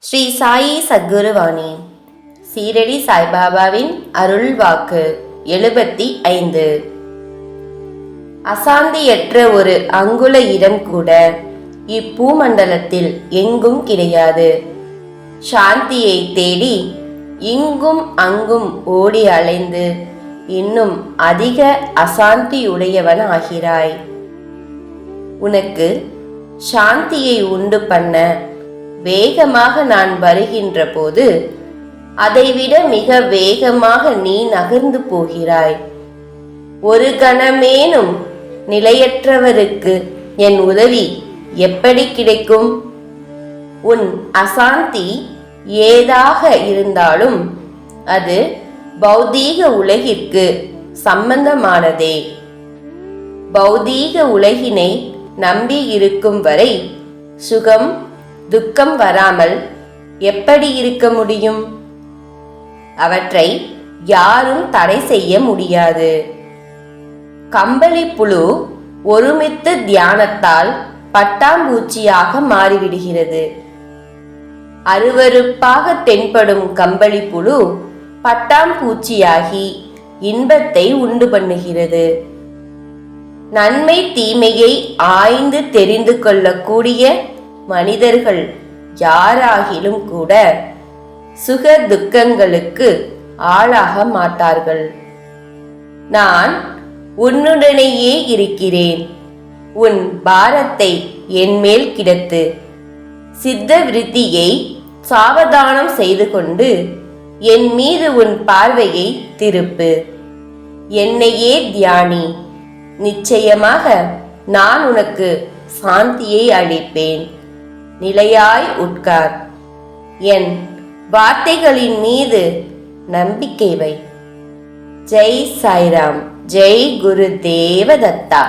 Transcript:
ஸ்ரீ சாயி சத்குருவாணி. சீரடி சாய்பாபாவின் அருள் வாக்கு எழுபத்தி ஐந்து. அசாந்தியற்ற ஒரு அங்குல இடம் கூட இப்பூமண்டலத்தில் எங்கும் கிடையாது. சாந்தியை தேடி இங்கும் அங்கும் ஓடி அலைந்து இன்னும் அதிக அசாந்தியுடையவன் ஆகிறாய். உனக்கு சாந்தியை உண்டு பண்ண வேகமாக நான் வருகின்ற போது அதைவிட மிக வேகமாக நீ நகர்ந்து போகிறாய். ஒரு கணமேனும் நிலையற்றவருக்கு என் உதவி எப்படி கிடைக்கும்? உன் அசாந்தி ஏதாக இருந்தாலும் அது பௌதீக உலகிற்கு சம்பந்தமானதே. பௌதீக உலகினை நம்பி இருக்கும் வரை சுகம் துக்கம் வராமல் எப்படி இருக்க முடியும்? அவற்றை யாரும் தடை செய்ய முடியாது. கம்பளி புழு ஒருமித்த தியானத்தால் பட்டாம்பூச்சியாக மாறிவிடுகிறது. அருவருப்பாக தென்படும் கம்பளி புழு பட்டாம்பூச்சியாகி இன்பத்தை உண்டு பண்ணுகிறது. நன்மை தீமையை ஆய்ந்து தெரிந்து கொள்ளக்கூடிய மனிதர்கள் யாராகிலும் கூட சுக துக்கங்களுக்கு ஆளாக மாட்டார்கள். நான் உன்னுடனேயே இருக்கிறேன். உன் பாரத்தை என்மேல் கிடத்து சித்த விருத்தியை சாவதானம் செய்து கொண்டு என் மீது உன் பார்வையை திருப்பு. என்னையே தியானி நிச்சயமாக நான் உனக்கு சாந்தியை அளிப்பேன். நிலையாய் உட்கார். என் வார்த்தைகளின் மீது நம்பிக்கை வை. ஜெய் சாய்ராம் ஜெய் குரு தேவதத்தா